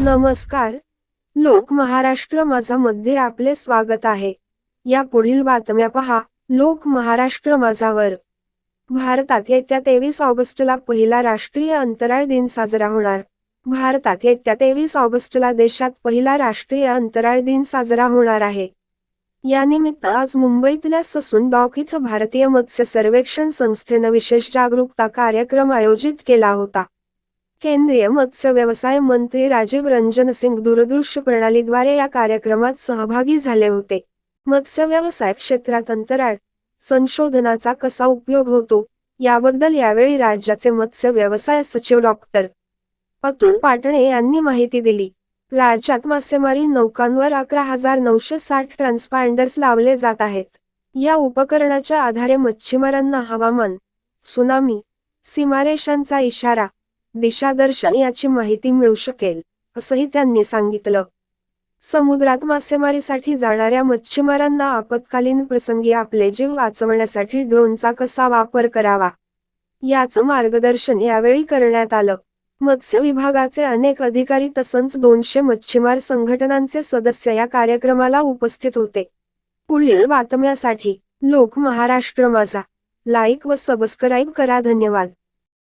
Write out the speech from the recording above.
नमस्कार. लोक महाराष्ट्र माझा मध्ये आपले स्वागत आहे. या पुढील बातम्या पहा. लोक महाराष्ट्र माझावर. भारतात येत्या तेवीस ऑगस्टला पहिला राष्ट्रीय अंतराळ दिन साजरा होणार. भारतात येत्या तेवीस ऑगस्टला देशात पहिला राष्ट्रीय अंतराळ दिन साजरा होणार आहे. यानिमित्त आज मुंबईतल्या ससून डॉक इथं भारतीय मत्स्य सर्वेक्षण संस्थेनं विशेष जागरूकता कार्यक्रम आयोजित केला होता. केंद्रीय मत्स्य व्यवसाय मंत्री राजीव रंजन सिंग दूरदृश्य प्रणालीद्वारे या कार्यक्रमात सहभागी झाले होते. मत्स्य व्यवसाय क्षेत्रात अंतराळ संशोधनाचा कसा उपयोग होतो याबद्दल यावेळी राज्याचे मत्स्य व्यवसाय सचिव डॉक्टर अतुल पाटणे यांनी माहिती दिली. राज्यात मासेमारी नौकांवर अकरा हजार नऊशे साठ ट्रान्सपांडर्स लावले जात आहेत. या उपकरणाच्या आधारे मच्छीमारांना हवामान सुनामी सीमारेषांचा इशारा दिशादर्शन याची माहिती मिळू शकेल असंही त्यांनी सांगितलं. समुद्रात मासेमारीसाठी जाणाऱ्या मच्छीमारांना आपत्कालीन प्रसंगी आपले जीव वाचवण्यासाठी ड्रोनचा कसा वापर करावा? याचं मार्गदर्शन यावेळी करण्यात आलं. मत्स्य विभागाचे अनेक अधिकारी तसंच दोनशे मच्छीमार संघटनांचे सदस्य या कार्यक्रमाला उपस्थित होते. पुढील बातम्यासाठी लोक महाराष्ट्र माझा. लाईक व सबस्क्राईब करा धन्यवाद.